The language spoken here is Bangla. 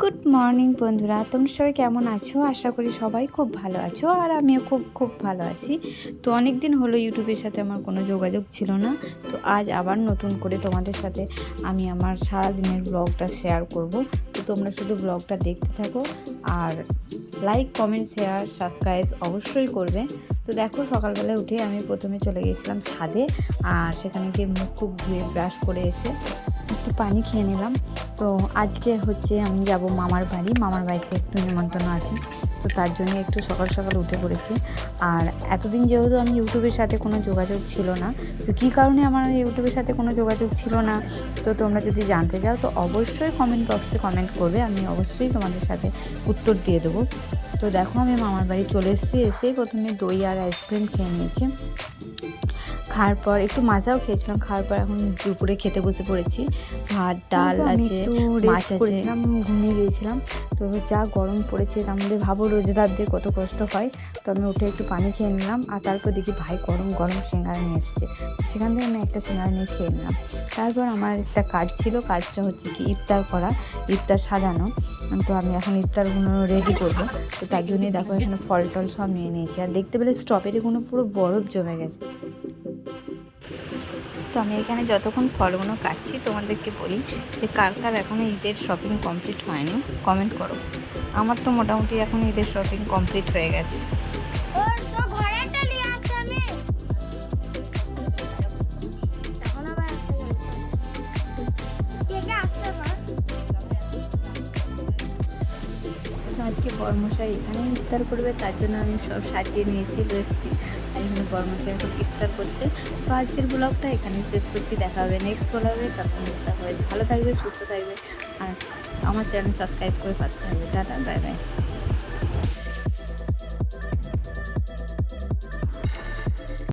গুড মর্নিং বন্ধুরা। তোমরা সবাই কেমন আছো? আশা করি সবাই খুব ভালো আছো, আর আমিও খুব খুব ভালো আছি। তো অনেক দিন হলো ইউটিউবের সাথে আমার কোনো যোগাযোগ ছিল না। তো আজ আবার নতুন করে তোমাদের সাথে আমি আমার সারাদিনের ব্লগটা শেয়ার করব। তো তোমরা শুধু ব্লগটা দেখতে থাকো, আর লাইক কমেন্ট শেয়ার সাবস্ক্রাইব অবশ্যই করবে। তো দেখো সকালবেলায় উঠে আমি প্রথমে চলে গিয়েছিলাম ছাদে, আর সেখানে গিয়ে মুখ খুব ধুয়ে ব্রাশ করে এসে একটু পানি খেয়ে নিলাম। তো আজকে হচ্ছে আমি যাব মামার বাড়ি। মামার বাড়িতে একটু নিমন্ত্রণ আছে। তো তার জন্য একটু সকাল সকাল উঠে পড়েছি। আর এতদিন যেহেতু আমি ইউটিউবের সাথে কোনো যোগাযোগ ছিল না, তো কী কারণে আমার ইউটিউবের সাথে কোনো যোগাযোগ ছিল না? তো তোমরা যদি জানতে চাও, তো অবশ্যই কমেন্ট বক্সে কমেন্ট করবে। আমি অবশ্যই তোমাদের সাথে উত্তর দিয়ে দেবো। তো দেখো, আমি মামার বাড়ি চলে এসেছি। এসে প্রথমে দই আর আইসক্রিম খেয়ে নিয়েছি। খাওয়ার পর একটু মাজাও খেয়েছিলাম খাওয়ার পর এখন দুপুরে খেতে বসে পড়েছি। ভাত ডাল আছে মাছ করেছিলাম ঘুমিয়ে গিয়েছিলাম। তো যা গরম পড়েছে তার মধ্যে ভাবো রোজদারদের কত কষ্ট হয়। তো আমি উঠে একটু পানি খেয়ে নিলাম আর তারপর দেখি ভাই গরম গরম সিঙ্গারা নিয়ে এসছে। সেখান থেকে আমি একটা সিঙ্গারা নিয়ে খেয়ে নিলাম। তারপর আমার একটা কাজ ছিল কাজটা হচ্ছে কি ইফতার করা ইফতার সাজানো। তো আমি এখন ইফতারগুলো রেডি করব। তো তার জন্যই দেখো এখানে ফল টল সব নিয়ে নিয়েছি। আর দেখতে পেলে স্ট্রবেরিগুলো পুরো বরফ জমে গেছে। তো আমি এখানে যতক্ষণ ফলগুলো কাটছি তোমাদেরকে বলি যে কার কার এখনও ঈদের শপিং কমপ্লিট হয়নি। কমেন্ট করো। আমার তো মোটামুটি এখন ঈদের শপিং কমপ্লিট হয়ে গেছে। আজকে বর্মশাই এখানে ইফতার করবে তার জন্য আমি সব সাজিয়ে নিয়েছি এখানে বর্মশাই এখন ইফতার করছে। তো আজকের ব্লগটা এখানে শেষ করছি। দেখা হবে নেক্সট ব্লগে তখন দেখা হয়েছে ভালো থাকবে, সুস্থ থাকবে। আর আমার চ্যানেল সাবস্ক্রাইব করে পাশে থাকবে। Tata bye bye